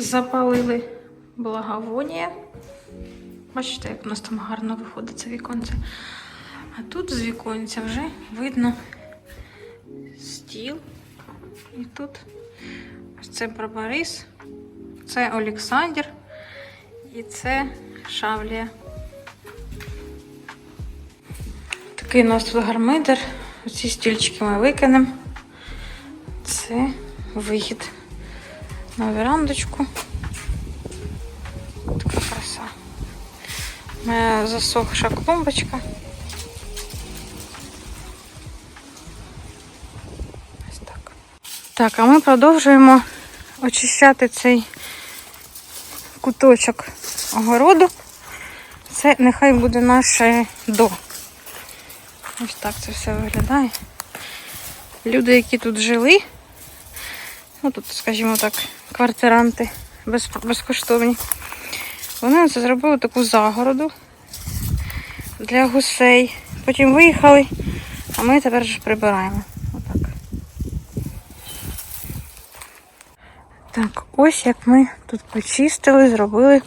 Запалили благовонія. Бачите, як у нас там гарно виходить це віконце. А тут з віконця вже видно стіл. І тут ось це Барбарис, це Олександр і це Шавлія. Такий у нас тут гармидер. Оці стільчики ми викинемо. Це вихід на верандочку. Така краса. Моя засохша клумбочка. Ось так. Так, а ми продовжуємо очищати цей куточок огороду. Це нехай буде наше до. Ось так це все виглядає. Люди, які тут жили, ну тут, скажімо так, квартиранти без, безкоштовні, вони це зробили таку загороду для гусей. Потім виїхали, а ми тепер ж прибираємо. Отак. Так, ось як ми тут почистили, зробили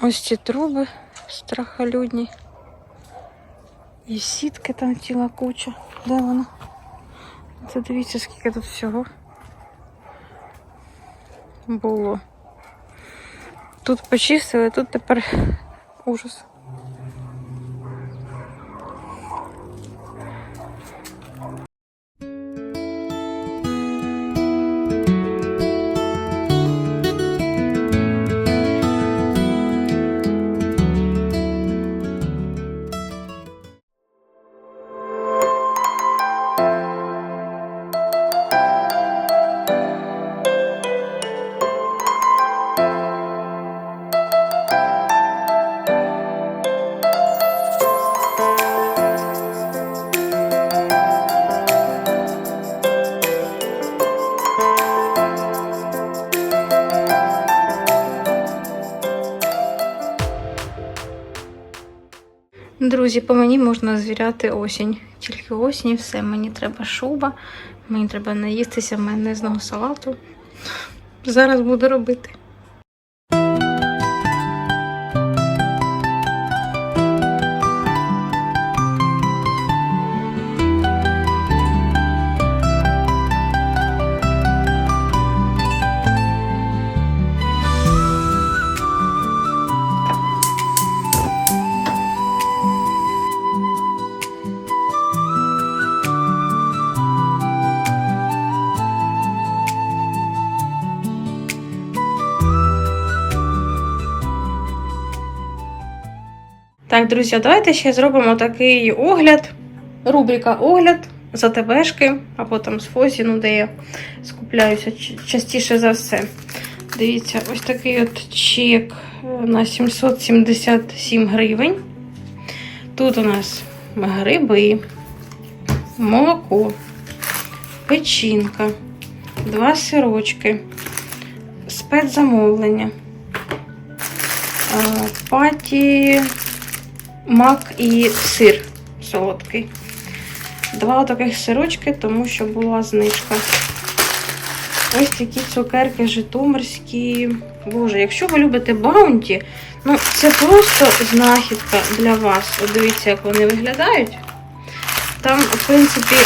ось ці труби страхолюдні. І сітки там ціла куча. Де вона? Це дивіться, скільки тут всього було. Тут почистили, тут тепер ужас. Друзі, по мені можна звіряти осінь. Тільки осінь і все. Мені треба шуба, мені треба наїстися майонезного салату. Зараз буду робити. Так, друзі, давайте ще зробимо такий огляд. Рубрика огляд за ТБшки, або там з Фозі, ну де я скупляюся частіше за все. Дивіться, ось такий от чек е, на 777 гривень. Тут у нас гриби, молоко, печінка, два сирочки, спецзамовлення, е, паті мак і сир солодкий. Два таких сирочки, тому що була знижка. Ось такі цукерки житомирські. Боже, якщо ви любите баунті, ну це просто знахідка для вас. От дивіться, як вони виглядають. Там, в принципі,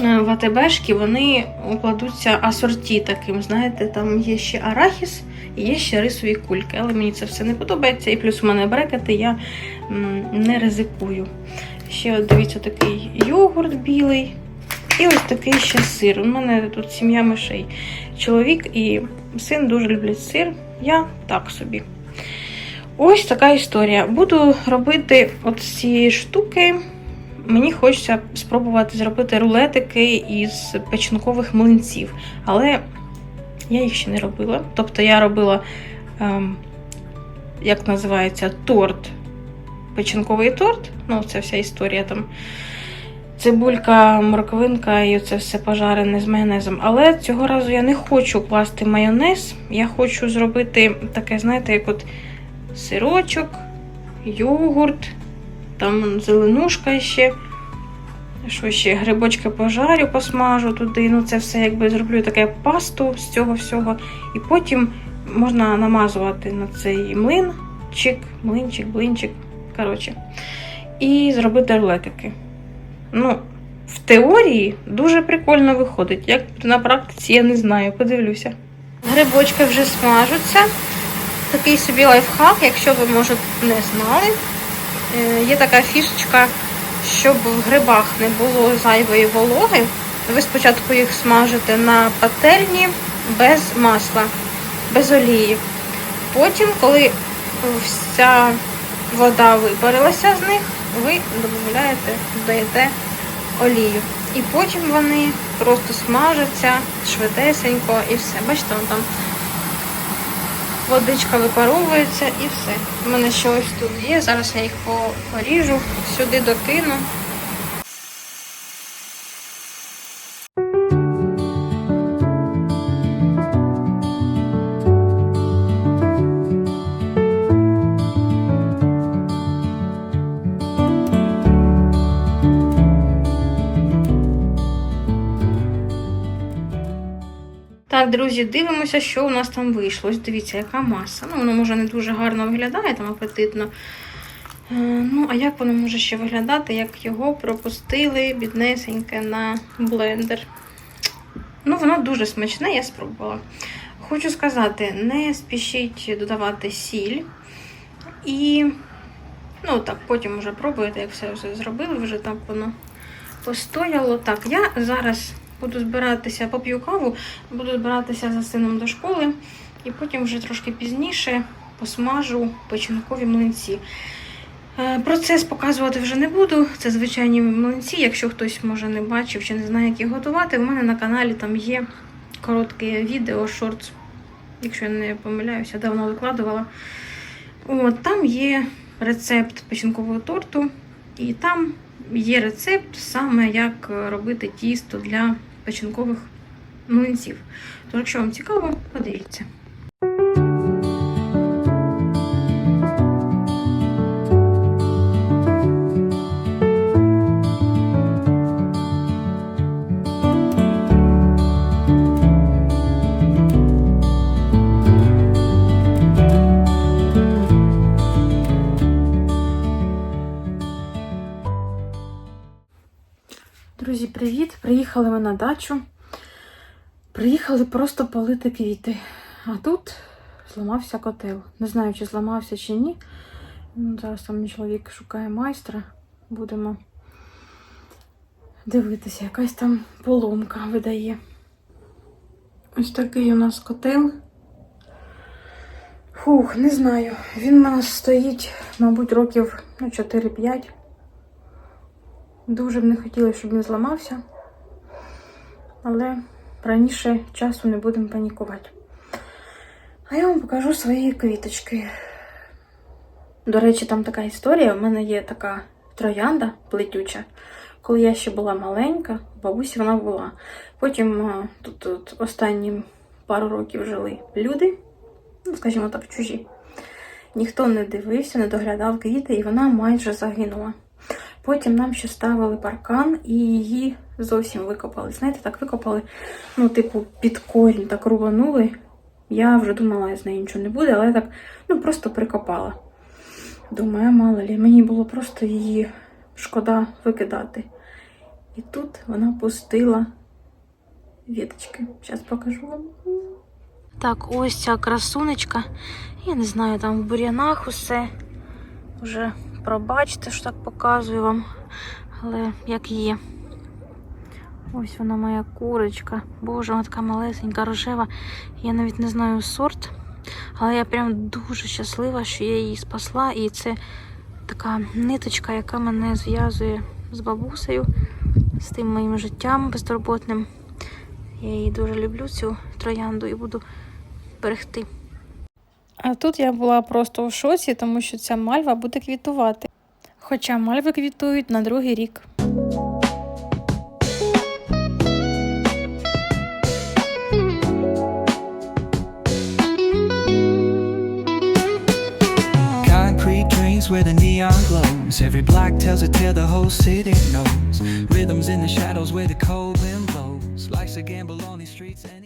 е, в АТБшки вони кладуться асорті таким, знаєте, там є ще арахіс є ще рисові кульки. Але мені це все не подобається. І плюс у мене брекети, я не ризикую. Ще от дивіться, такий йогурт білий. І ось такий ще сир. У мене тут сім'я мишей. Чоловік і син дуже люблять сир. Я так собі. Ось така історія. Буду робити з штуки. Мені хочеться спробувати зробити рулетики із печінкових млинців. Але я їх ще не робила. Тобто я робила, ем, як називається, торт, печінковий торт. Ну, це вся історія там. Цибулька, морквинка і це все пожарене з майонезом. Але цього разу я не хочу класти майонез. Я хочу зробити таке, знаєте, як от сирочок, йогурт, там зеленушка ще. Що ще? Грибочки пожарю, посмажу туди. Ну, це все якби зроблю таке пасту з цього всього. І потім можна намазувати на цей млинчик, млинчик, блинчик. Коротше. І зробити рулетики. Ну, в теорії дуже прикольно виходить. Як на практиці, я не знаю, подивлюся. Грибочки вже смажуться. Такий собі лайфхак, якщо ви, може, не знали. Е, Є така фішечка, щоб в грибах не було зайвої вологи. Ви спочатку їх смажите на пательні без масла, без олії. Потім, коли вся вода випарилася з них, ви додаєте, додаєте олію. І потім вони просто смажаться швидесенько і все. Бачите, там водичка випаровується і все. У мене ще ось тут є. Зараз я їх поріжу, сюди докину. Так, друзі, дивимося, що у нас там вийшло. Ось дивіться, яка маса. Ну, воно може не дуже гарно виглядає, там апетитно. Е, Ну, а як воно може ще виглядати, як його пропустили біднесеньке на блендер? Ну, воно дуже смачне, я спробувала. Хочу сказати, не спішіть додавати сіль. І, ну так, потім вже пробуєте, як все вже зробили, вже так воно постояло. Так, я зараз буду збиратися, поп'ю каву, буду збиратися за сином до школи, і потім вже трошки пізніше посмажу печінкові млинці. Е, Процес показувати вже не буду. Це звичайні млинці. Якщо хтось може не бачив чи не знає, як їх готувати, у мене на каналі там є коротке відео, шортс, якщо я не помиляюся, давно викладувала. От, там є рецепт печінкового торту, і там є рецепт саме, як робити тісто для печінкових млинців. Тож, якщо вам цікаво, подивіться. Приїхали ми на дачу. Приїхали просто полити квіти. А тут зламався котел. Не знаю, чи зламався, чи ні. Ну, Зараз там мій чоловік шукає майстра. Будемо дивитися, якась там поломка видає. Ось такий у нас котел. Фух, не знаю. Він у нас стоїть, мабуть, років ну, 4-5. Дуже б не хотіла, щоб він зламався. Але раніше часу не будемо панікувати. А я вам покажу свої квіточки. До речі, там така історія. У мене є така троянда плетюча. Коли я ще була маленька, бабусі вона була. Потім тут, тут останні пару років жили люди, ну, скажімо так, чужі. Ніхто не дивився, не доглядав квіти, і вона майже загинула. Потім нам ще ставили паркан і її зовсім викопали. Знаєте, так викопали, ну, типу, під корінь, так рубанули. Я вже думала, з неї нічого не буде, але я так ну, просто прикопала. Думаю, мало лі, мені було просто її шкода викидати. І тут вона пустила віточки. Зараз покажу вам. Так, ось ця красунечка. Я не знаю, там в бур'янах усе. Вже пробачте, що так показую вам. Але як є. Ось вона моя курочка. Боже, вона така малесенька, рожева. Я навіть не знаю сорт. Але я прям дуже щаслива, що я її спасла. І це така ниточка, яка мене зв'язує з бабусею, з тим моїм життям безтурботним. Я її дуже люблю, цю троянду, і буду берегти. А тут я була просто в шоці, тому що ця мальва буде квітувати. Хоча мальви квітують на другий рік. Where the neon glows. Every block tells a tale the whole city knows. Rhythms in the shadows where the cold wind blows. Life's a gamble on these streets. And